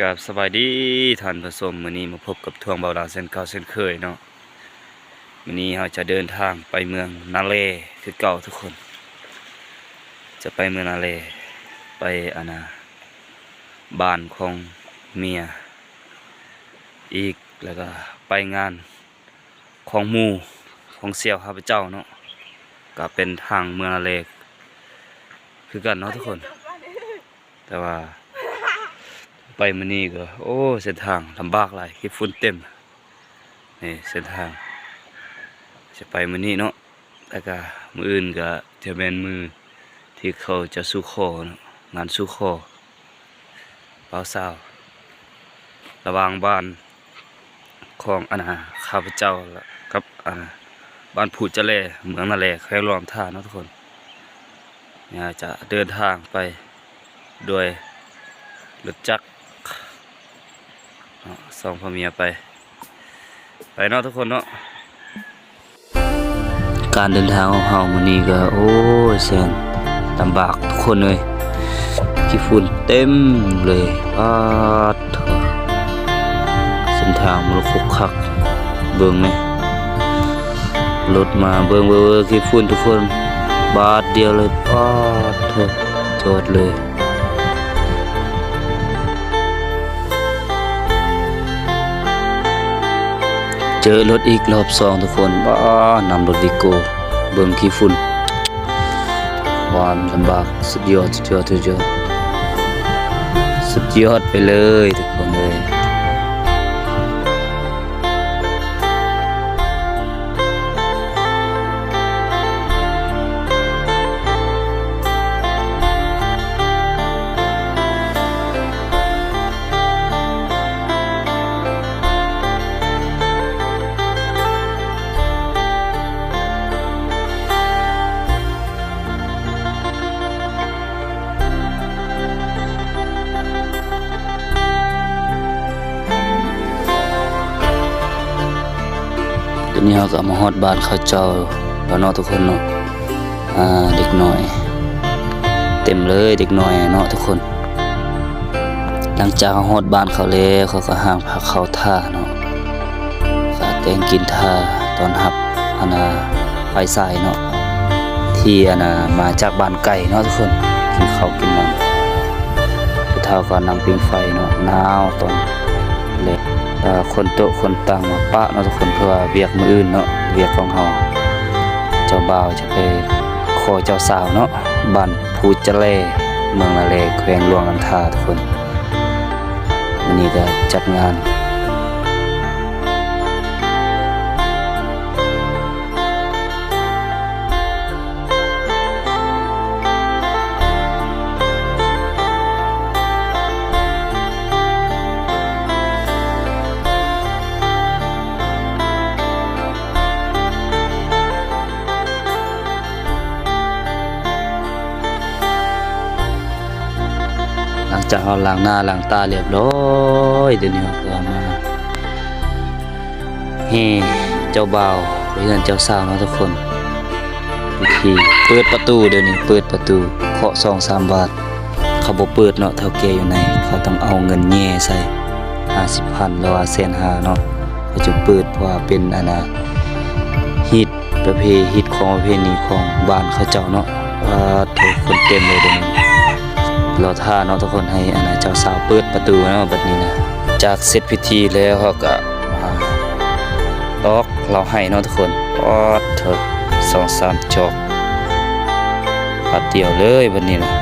กับสบายดีท่านผู้ชมมื้อนี้มาพบกับทวงเบาดาเส้นเก่าเส้นเคยเนาะมื้อนี้เราจะเดินทางไปเมืองนาเลคือเก่าทุกคน จะไปเมืองนาเลไปอานาบ้านของเมียอีกแล้วก็ไปงานของมูของเสี่ยวข้าพเจ้าเนาะก็เป็นทางเมืองนาเลคือกันเนาะทุกคน แต่ว่า ไปมื้อนี้ก็ โอ้เส้นทางลำบากหลายขี้ฝุ่นเต็มนี่เส้นทาง จะไปมื้อนี้เนาะแล้วก็มืออื่นก็จะเป็นมือที่เขาจะสู้คองานสู้คอเปล่าสาวระวางบ้านของอาณาข้าพเจ้าละกับอาณาบ้านผูจะแลเมืองนาแลแควรวมท่านะทุกคนเนี่ยจะเดินทางไปโดยรถจักร สองพ่อเมียไป ไปเนาะทุกคนเนาะการเดินทางของเฮามื้อนี้ก็โอ้ยแสนลำบากทุกคนเลยขี้ฝุ่นเต็มเลยปาดเส้นทางมันคุกคักเบิ่งไหมรถมาเบิ่งเบิ่งขี้ฝุ่นทุกคนบาทเดียวเลยปาดเถอะจอดเลย เจอรถอีกรอบสองทุกคนบ้านำรถวิโก้เบิ่งขี้ฝุ่นความลำบากสุดยอดสุดยอดสุดยอดสุดยอดไปเลยทุกคนเลย นนี้เราก็มาฮอดบ้านเขาเจ้าแล้วเนาะทุกคนเนาะอ่าเด็กน้อย เต็มเลยเด็กน้อยเนาะทุกคน หลังจากเขาฮอดบ้านเขาแล้วเขาก็ห่างพาเขาท่าเนาะฝาแตงกินท่าตอนรับอานาไฟสายเนาะที่อานามาจากบ้านไก่เนาะทุกคนกินข้าวกินน้ำผู้เฒ่าก็นั่งปิ้งไฟเนาะหนาวตอน คนโตคนต่างมาปะเนาะทุกคนเพื่อเวียกมืออื่นเนาะเวียกของเฮาเจ้าบ่าวจะไปขอเจ้าสาวเนาะบ้านภูจะแลเมืองละเลแขวงหลวงลำทาทุกคนวันนี้ก็จัดงาน จากเราล้างหน้าล้างตาเรียบร้อยเดี๋ยวนี้ก็มาเฮ้เจ้าบ่าวเฮือนเจ้าสาวนะทุกคนพิธีเปิดประตูเดี๋ยวนี้เปิดประตูเคาะสองสามบาทเขาบ่เปิดเนาะเท่าแก่อยู่ในเขาต้องเอาเงินแย่ใส่ห้าสิบพันหรือว่าแสนห้าเนาะเขาจะเปิดเพราะว่าเป็นอันนะฮิตประเพฮิตของประเพณีของบ้านเขาเจ้าเนาะว่าถอะคนเต็มเลยเดี๋ยวนี้ รอท่าเนาะทุกคนให้อาณาเจ้าสาวเปิดประตูเนาะบัดนี้นะจากเสร็จพิธีแล้วเขาก็มาตอกเราให้เนาะทุกคนออดเถอะสองสามจอกปัดเดียวเลยบัดนี้นะ